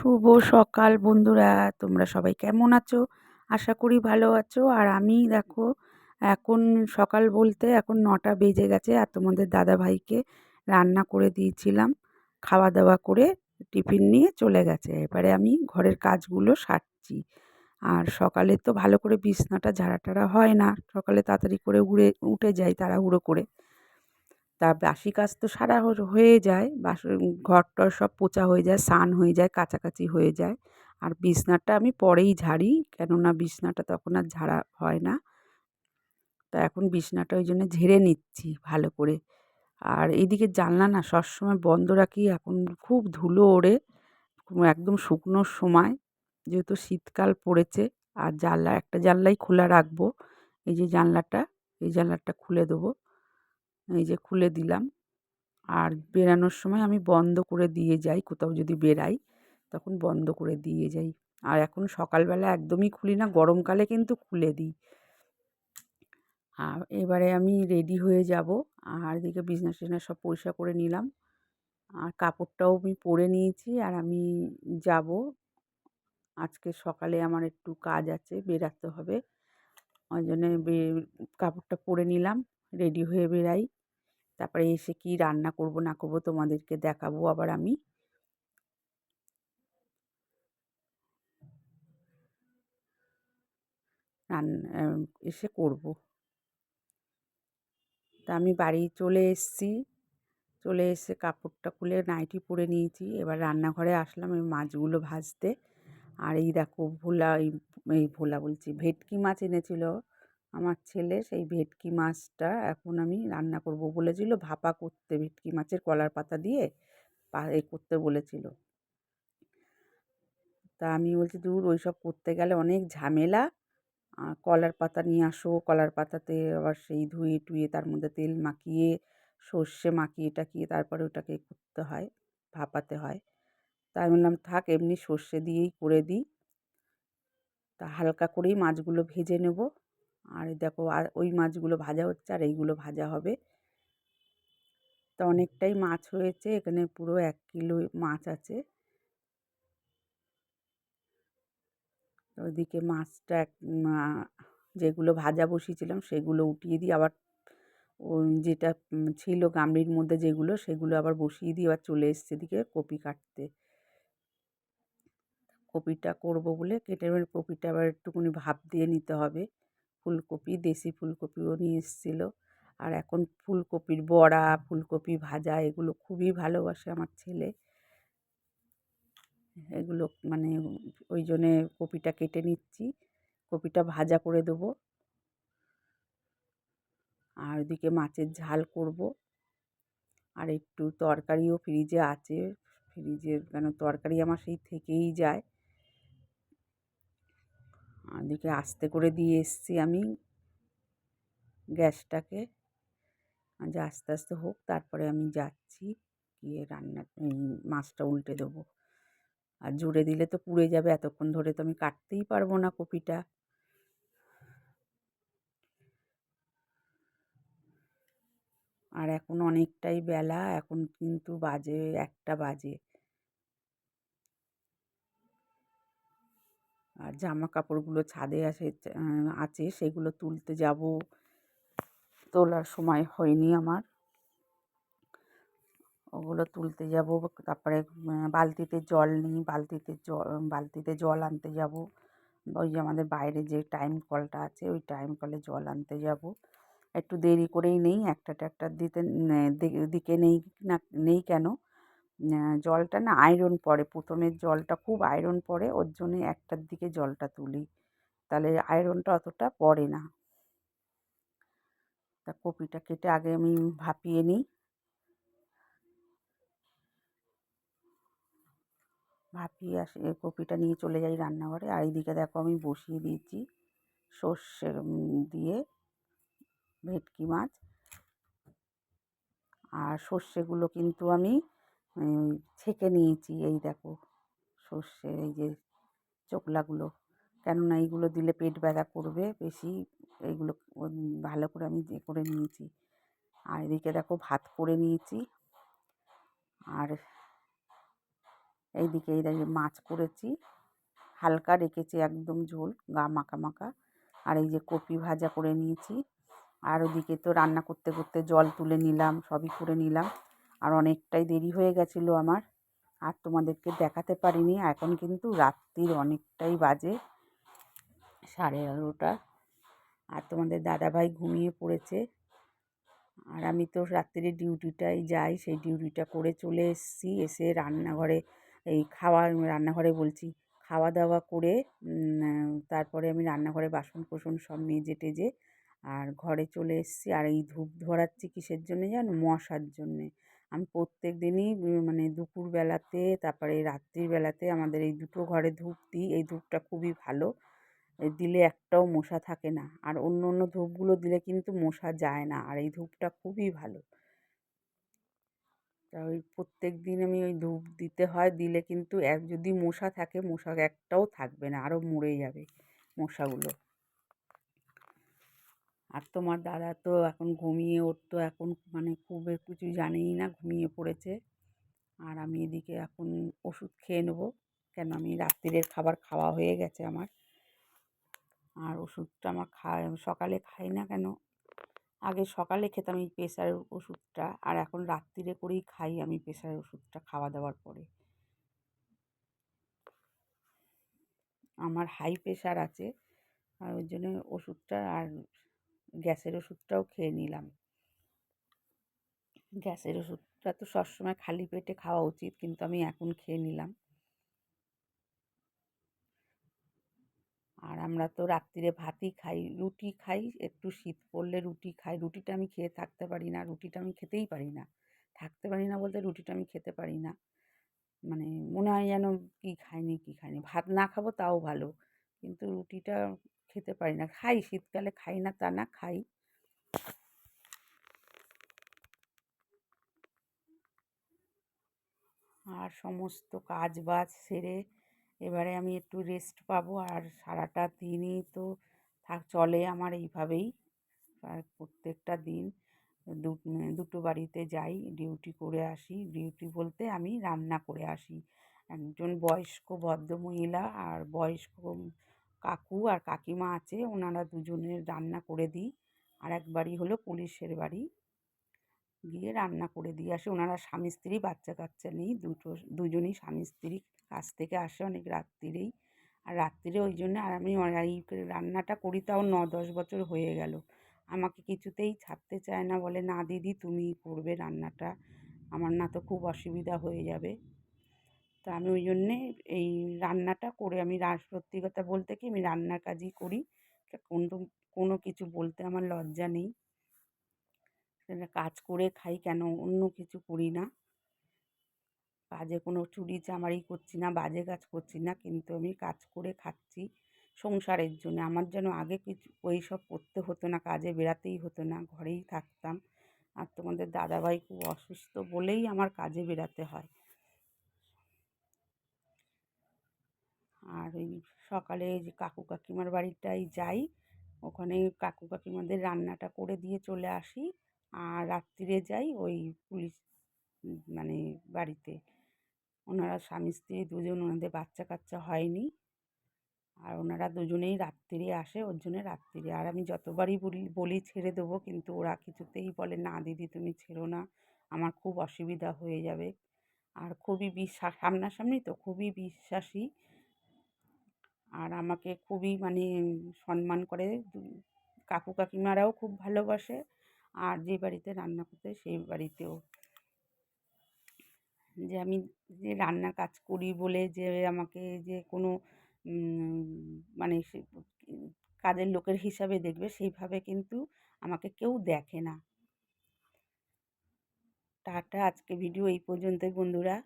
শুভ সকাল বন্ধুরা। তোমরা সবাই কেমন আছো? আশা করি ভালো আছো। আর আমি দেখো, এখন সকাল বলতে এখন নটা বেজে গেছে আর তোমাদের দাদাভাইকে রান্না করে দিয়েছিলাম। খাওয়া দাওয়া করে টিফিন নিয়ে চলে গেছে। এবারে আমি ঘরের কাজগুলো সারছি। আর সকালে তো ভালো করে বিছনাটা ঝাড়া টাড়া হয় না। সকালে তাড়াতাড়ি করে উড়ে, উঠে যাই তাড়াহুড়ো করে। তা বাসি কাজ তো সারা হয়ে যায়। বাস ঘর টর সব পোছা হয়ে যায়, স্নান হয়ে যায় কাচাকাচি হয়ে যায়। আর বিছনাটা আমি পরেই ঝাড়ি, কেননা বিছনাটা তখন আর ঝাড়া হয় না। তা এখন বিছনাটা ওই জন্য ঝেড়ে নিচ্ছি ভালো করে। আর এইদিকে জানলা না সবসময় বন্ধ রাখি, এখন খুব ধুলো ওড়ে একদম শুকনোর সময়, যেহেতু শীতকাল পড়েছে। আর জানলা, একটা জানলাই খোলা রাখব, এই যে জানলাটা, এই জানলাটা খুলে দেবো। এই যে খুলে দিলাম। আর বেরানোর সময় আমি বন্ধ করে দিয়ে যাই, কোথাও যদি বেরাই তখন বন্ধ করে দিয়ে যাই। আর এখন সকালবেলা একদমই খুলি না, গরমকালে কিন্তু খুলে দিই। আর এবারে আমি রেডি হয়ে যাব। আর এদিকে বিজনেস টিজনেস সব পরিষ্কার করে নিলাম। আর কাপড়টাও আমি পরে নিয়েছি আর আমি যাব। আজকে সকালে আমার একটু কাজ আছে, বেরাতে হবে। ওই জন্যে কাপড়টা পরে নিলাম, রেডি হয়ে বেরাই। তারপরে এসে কি রান্না করব, না করব তোমাদেরকে দেখাবো আবার আমি। রান্না এসে করব। তা আমি বাড়ি চলে এসেছি। চলে এসে কাপড়টা খুলে নাইটি পরে নিয়েছি। এবার রান্নাঘরে আসলাম এই মাছগুলো ভাজতে। আর এই দেখো ভোলা এই ভোলা বলছি, ভেটকি মাছ এনেছিল। আমার ছেলে সেই ভেটকি মাছটা এখন আমি রান্না করব বলেছিল। ভাপা করতে ভেটকি মাছের কলার পাতা দিয়ে এ করতে বলেছিল। তা আমি বলছি, দূর ওই সব করতে গেলে অনেক ঝামেলা। কলার পাতা নিয়ে আসো। কলার পাতাতে আবার সেই ধুয়ে টুয়ে তার মধ্যে তেল মাখিয়ে, সর্ষে মাখিয়ে টাকিয়ে তারপরে ওটাকে করতে হয়, ভাপাতে হয়। তাই বললাম, থাক, এমনি সর্ষে দিয়েই করে দিই। তা হালকা করেই মাছগুলো ভেজে নেব। আর দেখো, আর ওই মাছগুলো ভাজা হচ্ছে আর এইগুলো ভাজা হবে। তা অনেকটাই মাছ হয়েছে, এখানে পুরো এক কিলো মাছ আছে। ওইদিকে মাছটা এক যেগুলো ভাজা বসিয়েছিলাম সেগুলো উঠিয়ে দিই আবার যেটা ছিল গামলির মধ্যে যেগুলো, সেগুলো আবার বসিয়ে দিয়ে আবার চলে এসছে এদিকে কপি কাটতে। কপিটা করব বলে, কেটে কপিটা আবার একটুখানি ভাপ দিয়ে নিতে হবে। ফুলকপি, দেশি ফুলকপিও নিয়ে এসেছিল। আর এখন ফুলকপির বড়া, ফুলকপি ভাজা এগুলো খুবই ভালোবাসে আমার ছেলে। এগুলো মানে ওই জন্যে কপিটা কেটে নিচ্ছি। কপিটা ভাজা করে দেবো। আর ওদিকে মাছের ঝাল করব। আর একটু তরকারিও ফ্রিজে আছে। ফ্রিজে কেন তরকারি আমার সেই থেকেই যায়। ওদিকে আস্তে করে দিয়ে এসছি আমি গ্যাসটাকে। যে আস্তে আস্তে হোক, তারপরে আমি যাচ্ছি, গিয়ে রান্না মাছটা উল্টে দেবো। আর জুড়ে দিলে তো পুড়ে যাবে, এতক্ষণ ধরে তো আমি কাটতেই পারব না কপিটা। আর এখন অনেকটাই বেলা, এখন কিন্তু বাজে একটা বাজে। আর জামা কাপড়গুলো ছাদে আসে আছে, সেগুলো তুলতে যাব। তোলার সময় হয়নি আমার। ওগুলো তুলতে যাব, তারপরে বালতিতে জল নিই, বালতিতে জল বালতিতে জল আনতে যাব। ওই যে আমাদের বাইরে যে টাইম কলটা আছে, ওই টাইম কলে জল আনতে যাব। একটু দেরি করেই নেই একটা ট্যাক্টার দিতে, দিকে নেই না, নেই কেন? জলটা না আয়রন পড়ে। প্রথমের জলটা খুব আয়রন পড়ে, ওর জন্যে একটার দিকে জলটা তুলি। তাহলে আয়রনটা অতটা পড়ে না। তা কপিটা কেটে আগে আমি ভাপিয়ে নিই। ভাপিয়ে আসে, কপিটা নিয়ে চলে যাই রান্নাঘরে। আর এইদিকে দেখো আমি বসিয়ে দিয়েছি সর্ষে দিয়ে ভেটকি মাছ। আর সর্ষেগুলো কিন্তু আমি ছেঁকে নিয়েছি, এই দেখো সর্ষে, এই যে চোকলাগুলো। কেননা এইগুলো দিলে পেট ব্যথা করবে বেশি, এইগুলো ভালো করে আমি এ করে নিয়েছি। আর এদিকে দেখো ভাত করে নিয়েছি। আর এইদিকে এই দেখি মাছ করেছি। হালকা রেখেছি একদম ঝোল, গা মাখা মাখা। আর এই যে কপি ভাজা করে নিয়েছি। আর ওদিকে তো রান্না করতে করতে জল তুলে নিলাম, সবই করে নিলাম। আর অনেকটাই দেরি হয়ে গেছিল আমার। আর তোমাদেরকে দেখাতে পারিনি। এখন কিন্তু রাত্রির অনেকটাই বাজে, সাড়ে এগারোটা। আর তোমাদের দাদাভাই ঘুমিয়ে পড়েছে। আর আমি তো রাত্রিরে ডিউটিটাই যাই, সেই ডিউটিটা করে চলে এসেছি। এসে রান্নাঘরে এই খাওয়া, রান্নাঘরে বলছি খাওয়া দাওয়া করে তারপরে আমি রান্নাঘরে বাসন কোসন সব মেজে টেজে আর ঘরে চলে এসেছি। আর এই ধূপ ধরাচ্ছি কিসের জন্যে জানো? মশার জন্যে। আমি প্রত্যেক দিনই মানে দুপুরবেলাতে, তারপরে রাত্রিবেলাতে আমাদের এই দুটো ঘরে ধূপ দিই। এই ধূপটা খুবই ভালো। দিলে একটাও মশা থাকে না। আর অন্য অন্য ধূপগুলো দিলে কিন্তু মশা যায় না। আর এই ধূপটা খুবই ভালো। তা ওই প্রত্যেক দিন আমি ওই ধূপ দিতে হয়। দিলে কিন্তু এক, যদি মশা থাকে, মশা একটাও থাকবে না। আরও মরে যাবে মশাগুলো। আর তোমার দাদা তো এখন ঘুমিয়ে ওর তো এখন মানে খুব কিছু জানেই না, ঘুমিয়ে পড়েছে। আর আমি এদিকে এখন ওষুধ খেয়ে নেব, কেন আমি রাত্রিরের খাবার খাওয়া হয়ে গেছে আমার। আর ওষুধটা আমার খায়, সকালে খাই না কেন? আগে সকালে খেতাম এই প্রেশারের ওষুধটা, আর এখন রাত্রিরে করেই খাই আমি প্রেশারের ওষুধটা খাওয়া দাওয়ার পরে। আমার হাই প্রেশার আছে, আর ওই জন্য ওষুধটা আর গ্যাসের ওষুধটাও খেয়ে নিলাম। গ্যাসের ওষুধটা তো সবসময় খালি পেটে খাওয়া উচিত, কিন্তু আমি এখন খেয়ে নিলাম। আর আমরা তো রাত্রিরে ভাতই খাই, রুটি খাই, একটু শীত পড়লে রুটি খাই। রুটিটা আমি খেয়ে থাকতে পারি না, রুটিটা আমি খেতেই পারি না। থাকতে পারি না বলতে রুটিটা আমি খেতে পারি না। মানে মনে হয় যেন কী খাইনি কী খাইনি। ভাত না খাব তাও ভালো, কিন্তু রুটিটা খেতে পারি না। খাই, শীতকালে খাই না, তা না, খাই। আর সমস্ত কাজ বাজ সেরে এবারে আমি একটু রেস্ট পাবো। আর সারাটা দিনই তো থাক, চলে আমার এইভাবেই। আর প্রত্যেকটা দিন দুটো বাড়িতে যাই ডিউটি করে আসি। ডিউটি বলতে আমি রান্না করে আসি। একজন বয়স্ক ভদ্রমহিলা আর বয়স্ক কাকু আর কাকিমা আছে, ওনারা দুজনের রান্না করে দিই। আর এক বাড়ি হলো পুলিশের বাড়ি। গিয়ে রান্না করে দিয়ে আসে। ওনারা স্বামী স্ত্রী, বাচ্চা কাচ্চা নেই, দুটো, দুজনেই স্বামী স্ত্রী। কাজ থেকে আসে অনেক রাত্রিরেই। আর রাত্রিরে ওই জন্য আর আমি এই রান্নাটা করি, তাও ন দশ বছর হয়ে গেল। আমাকে কিছুতেই ছাড়তে চায় না, বলে, না দিদি তুমি করবে রান্নাটা। আমার না তো খুব অসুবিধা হয়ে যাবে। তা আমি ওই জন্যে এই রান্নাটা করে আমি সত্যি কথা বলতে কি আমি রান্নার কাজই করি। কোনো কোনো কিছু বলতে আমার লজ্জা নেই। কাজ করে খাই কেন? অন্য কিছু করি না। কাজে কোনো চুরি চামারি করছি না, বাজে কাজ করছি না, কিন্তু আমি কাজ করে খাচ্ছি সংসারের জন্য। আমার যেন আগে কিছু, ওই সব করতে হতো না, কাজে বেরাতেই হতো না, ঘরেই থাকতাম। আর তোমাদের দাদাভাই খুব অসুস্থ বলেই আমার কাজে বেরাতে হয়। আর ওই সকালে যে কাকু কাকিমার বাড়িটাই যাই। ওখানে কাকু কাকিমাদের রান্নাটা করে দিয়ে চলে আসি আর রাত্রিরে যাই ওই পুলিশ মানে বাড়িতে। ওনারা স্বামী স্ত্রী দুজন, ওনাদের বাচ্চা কাচ্চা হয়নি। আর ওনারা দুজনেই রাত্রিরে আসে, ওর জন্য রাত্রিরে। আর আমি যতবারই বলি বলি ছেড়ে দেবো, কিন্তু ওরা কিছুতেই বলে, না দিদি, তুমি ছেড়ো না। আমার খুব অসুবিধা হয়ে যাবে। আর খুবই বিশ্বাস, সামনাসামনি তো খুবই বিশ্বাসী। আর আমাকে খুবই মানে সম্মান করে। কাকু কাকিমারাও খুব ভালোবাসে। আর যে বাড়িতে রান্না করতে সেই বাড়িতেও। যে আমি যে রান্নার কাজ করি বলে যে আমাকে যে কোনো মানে কাজের লোকের হিসাবে দেখবে সেইভাবে কিন্তু আমাকে কেউ দেখে না। টাটা আজকে ভিডিও এই পর্যন্তই বন্ধুরা।